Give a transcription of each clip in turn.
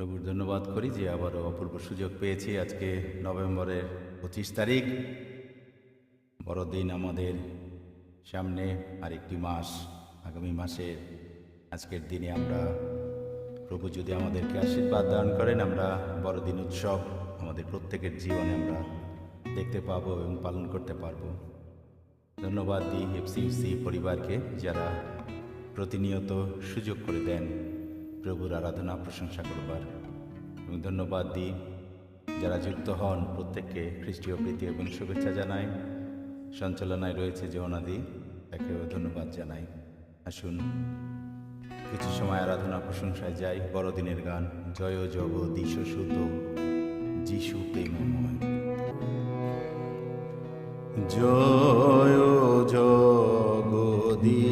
প্রভুর ধন্যবাদ করি যে আবারও অপূর্ব সুযোগ পেয়েছি আজকে নভেম্বরের পঁচিশ তারিখ। বড়দিন আমাদের সামনে আরেকটি মাস, আগামী মাসের আজকের দিনে আমরা প্রভু যদি আমাদেরকে আশীর্বাদ দান করেন, আমরা বড়দিন উৎসব আমাদের প্রত্যেকের জীবনে আমরা দেখতে পাব এবং পালন করতে পারব। ধন্যবাদ দিই এফসিউসি পরিবারকে যারা প্রতিনিয়ত সুযোগ করে দেন। প্রভুর আরাধনা, প্রশংসা করবার। এবং ধন্যবাদ দিই যারা যুক্ত হন প্রত্যেককে খ্রিস্টীয় প্রীতি এবং শুভেচ্ছা জানাই। সঞ্চালনায় রয়েছে যৌনাদি তাকেও ধন্যবাদ জানাই। আসুন, কিছু সময় আরাধনা, প্রশংসায় যাই। বড়দিনের গান, জয় জগদীশ শুদ্ধ, যিশু প্রেমময়। জয় জগদীশ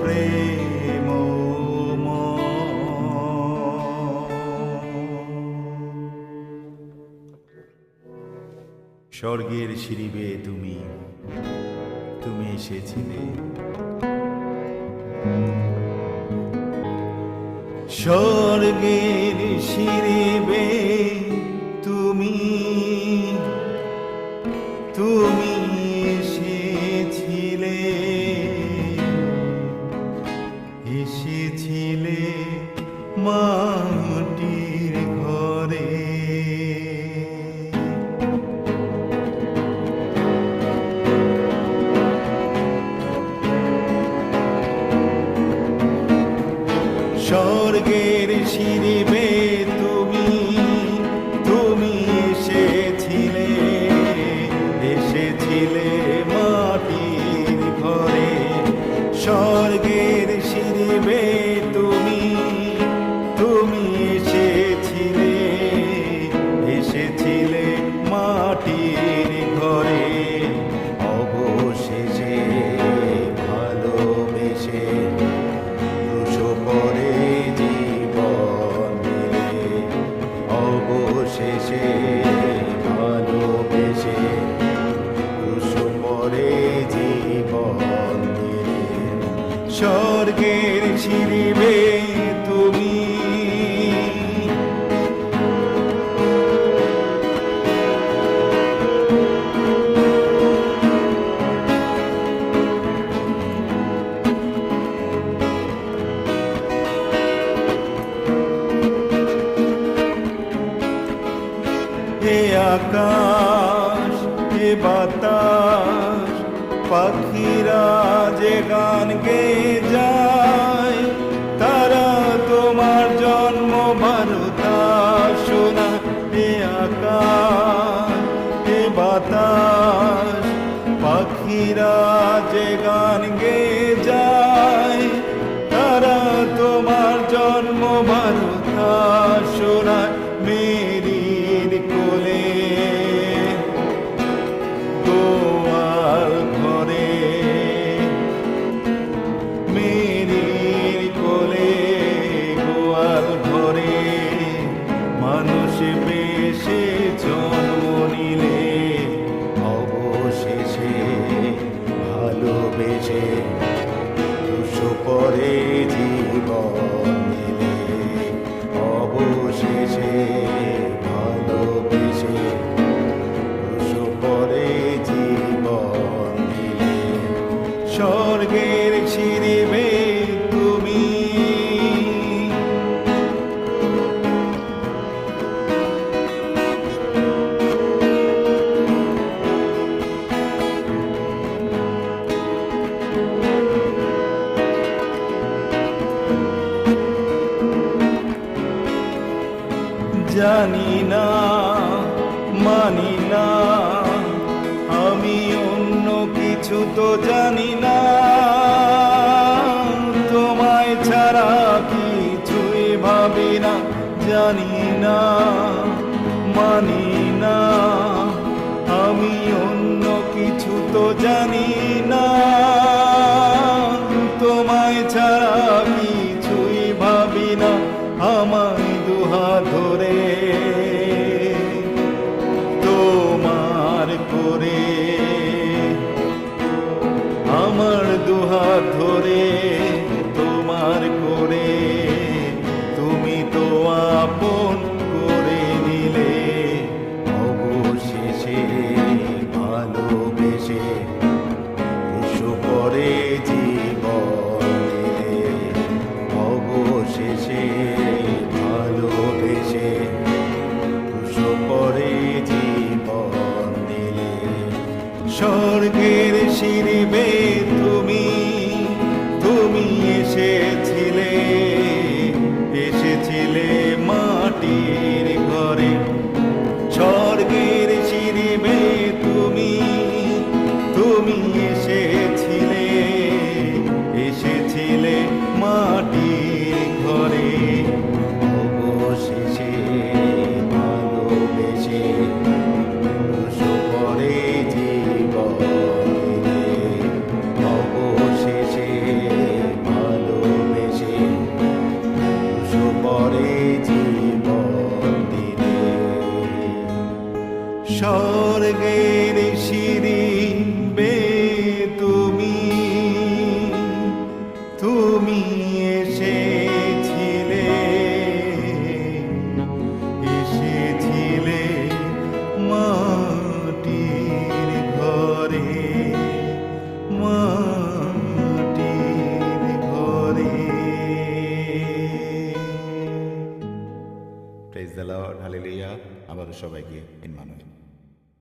প্রেম স্বর্গের শিরিবে তুমি তুমি এসেছিলে। স্বর্গের শিরিবে মাটির ঘরে। স্বর্গের সিঁড়িবে তুমি তুমি এসেছিলে মাটির স্বর্গের সিঁড়িবে পাখিরা যে গান গেয়ে যায়, তারা তোমার জন্ম ভারতা শোনা হে আকাশ, হে বাতাস। পাখিরা যে গান গেয়ে যায়, তারা তোমার জন্ম ভারতা স্বর্গের ছিড়িবে তুমি। জানি না মানি কিছু তো জানি না। তোমায় ছাড়া কিছুই ভাবি না, জানি না, মানি না। আমি অন্য কিছু তো জানি না। আমার দুহাত ধরে me. আপনাদের সবাইকে ইনমানুয়েল